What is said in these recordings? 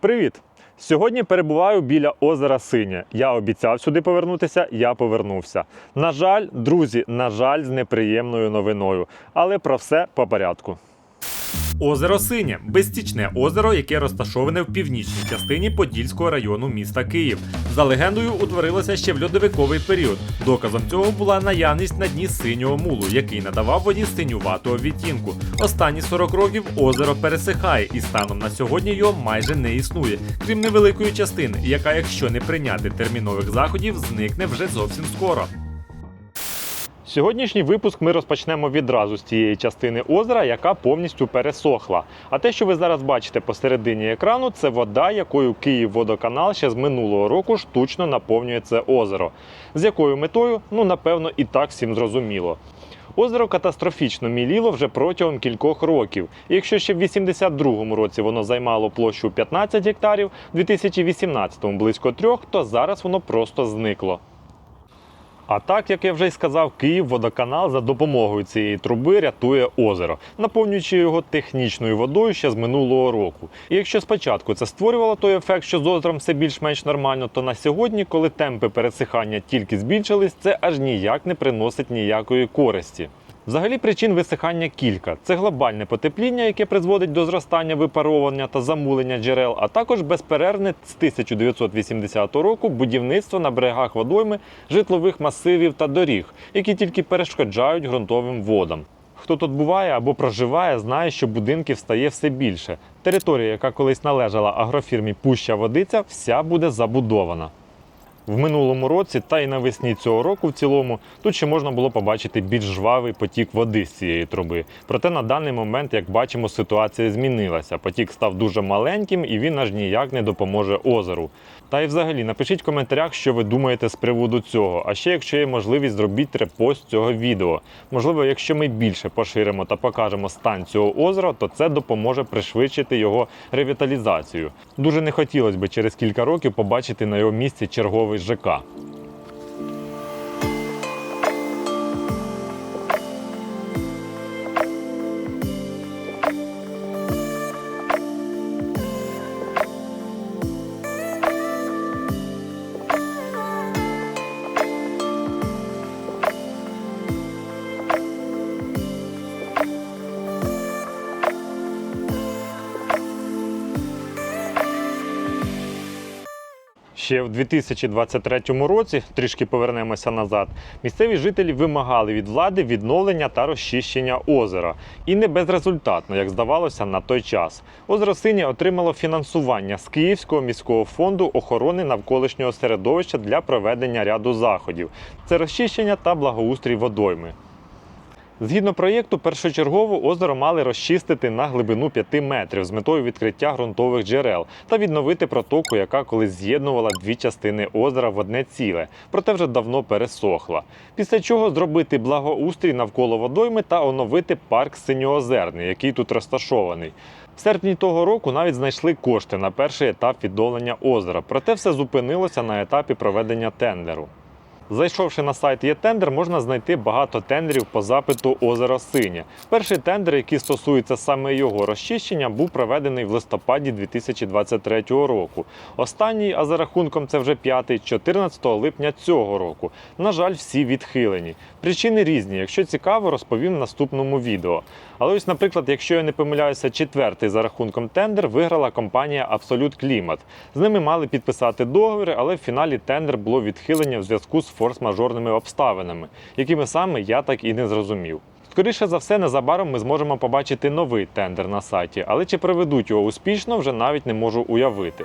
Привіт! Сьогодні перебуваю біля озера Синє. Я обіцяв сюди повернутися, я повернувся. На жаль, друзі, на жаль, з неприємною новиною. Але про все по порядку. Озеро Синє безстічне озеро, яке розташоване в північній частині Подільського району міста Київ. За легендою, утворилося ще в льодовиковий період. Доказом цього була наявність на дні синього мулу, який надавав воді синюватого відтінку. Останні 40 років озеро пересихає, і станом на сьогодні його майже не існує, крім невеликої частини, яка, якщо не прийняти термінових заходів, зникне вже зовсім скоро. Сьогоднішній випуск ми розпочнемо відразу з тієї частини озера, яка повністю пересохла. А те, що ви зараз бачите посередині екрану, це вода, якою Київводоканал ще з минулого року штучно наповнює це озеро. З якою метою? Ну напевно, і так всім зрозуміло. Озеро катастрофічно міліло вже протягом кількох років. І якщо ще в 82-му році воно займало площу 15 гектарів, в 2018-му близько трьох, то зараз воно просто зникло. А так, як я вже й сказав, Київводоканал за допомогою цієї труби рятує озеро, наповнюючи його технічною водою ще з минулого року. І якщо спочатку це створювало той ефект, що з озером все більш-менш нормально, то на сьогодні, коли темпи пересихання тільки збільшились, це аж ніяк не приносить ніякої користі. Взагалі причин висихання кілька: це глобальне потепління, яке призводить до зростання випаровування та замулення джерел, а також безперервне з 1980 року будівництво на берегах водойми житлових масивів та доріг, які тільки перешкоджають ґрунтовим водам. Хто тут буває або проживає, знає, що будинків стає все більше. Територія, яка колись належала агрофірмі Пуща Водиця, вся буде забудована. В минулому році та й навесні цього року в цілому тут ще можна було побачити більш жвавий потік води з цієї труби. Проте на даний момент, як бачимо, ситуація змінилася. Потік став дуже маленьким і він аж ніяк не допоможе озеру. Та й взагалі напишіть в коментарях, що ви думаєте з приводу цього. А ще, якщо є можливість, зробіть репост цього відео. Можливо, якщо ми більше поширимо та покажемо стан цього озера, то це допоможе пришвидшити його ревіталізацію. Дуже не хотілося б через кілька років побачити на його місці черговий ЖК. Ще в 2023 році, трішки повернемося назад, місцеві жителі вимагали від влади відновлення та розчищення озера. І не безрезультатно, як здавалося, на той час. Озеро Синє отримало фінансування з Київського міського фонду охорони навколишнього середовища для проведення ряду заходів. Це розчищення та благоустрій водойми. Згідно проєкту, першочергово озеро мали розчистити на глибину 5 метрів з метою відкриття ґрунтових джерел та відновити протоку, яка колись з'єднувала дві частини озера в одне ціле, проте вже давно пересохла. Після чого зробити благоустрій навколо водойми та оновити парк Синьоозерний, який тут розташований. В серпні того року навіть знайшли кошти на перший етап відновлення озера, проте все зупинилося на етапі проведення тендеру. Зайшовши на сайт ЄТендер, можна знайти багато тендерів по запиту озеро Синє. Перший тендер, який стосується саме його розчищення, був проведений в листопаді 2023 року. Останній, а за рахунком це вже п'ятий, 14 липня цього року. На жаль, всі відхилені. Причини різні. Якщо цікаво, розповім в наступному відео. Але ось, наприклад, якщо я не помиляюся, четвертий за рахунком тендер виграла компанія Абсолют Клімат. З ними мали підписати договір, але в фіналі тендер було відхилення в зв'язку з форс-мажорними обставинами, якими саме я так і не зрозумів. Скоріше за все, незабаром ми зможемо побачити новий тендер на сайті, але чи проведуть його успішно, вже навіть не можу уявити.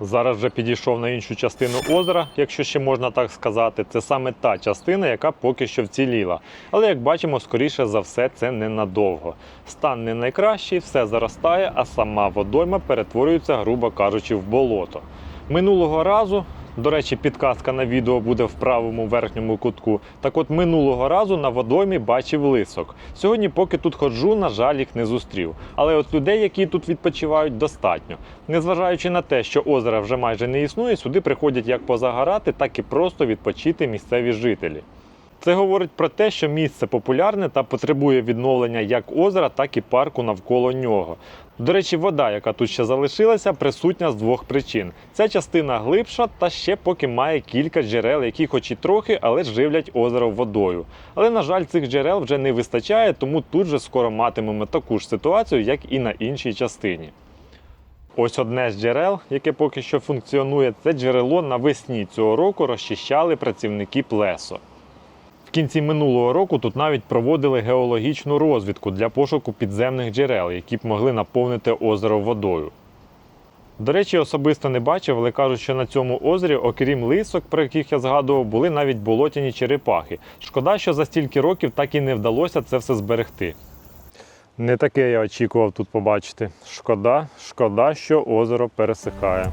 Зараз вже підійшов на іншу частину озера, якщо ще можна так сказати. Це саме та частина, яка поки що вціліла. Але як бачимо, скоріше за все, це ненадовго. Стан не найкращий, все заростає, а сама водойма перетворюється, грубо кажучи, в болото. Минулого разу. До речі, підказка на відео буде в правому верхньому кутку. Так от минулого разу на водоймі бачив лисок. Сьогодні, поки тут ходжу, на жаль, їх не зустрів. Але от людей, які тут відпочивають, достатньо. Незважаючи на те, що озера вже майже не існує, сюди приходять як позагорати, так і просто відпочити місцеві жителі. Це говорить про те, що місце популярне та потребує відновлення як озера, так і парку навколо нього. До речі, вода, яка тут ще залишилася, присутня з двох причин. Ця частина глибша та ще поки має кілька джерел, які хоч і трохи, але живлять озеро водою. Але, на жаль, цих джерел вже не вистачає, тому тут же скоро матимемо таку ж ситуацію, як і на іншій частині. Ось одне з джерел, яке поки що функціонує, це джерело навесні цього року розчищали працівники плесо. В кінці минулого року тут навіть проводили геологічну розвідку для пошуку підземних джерел, які б могли наповнити озеро водою. До речі, особисто не бачив, але кажуть, що на цьому озері, окрім лисок, про яких я згадував, були навіть болотяні черепахи. Шкода, що за стільки років так і не вдалося це все зберегти. Не таке я очікував тут побачити. Шкода, шкода, що озеро пересихає.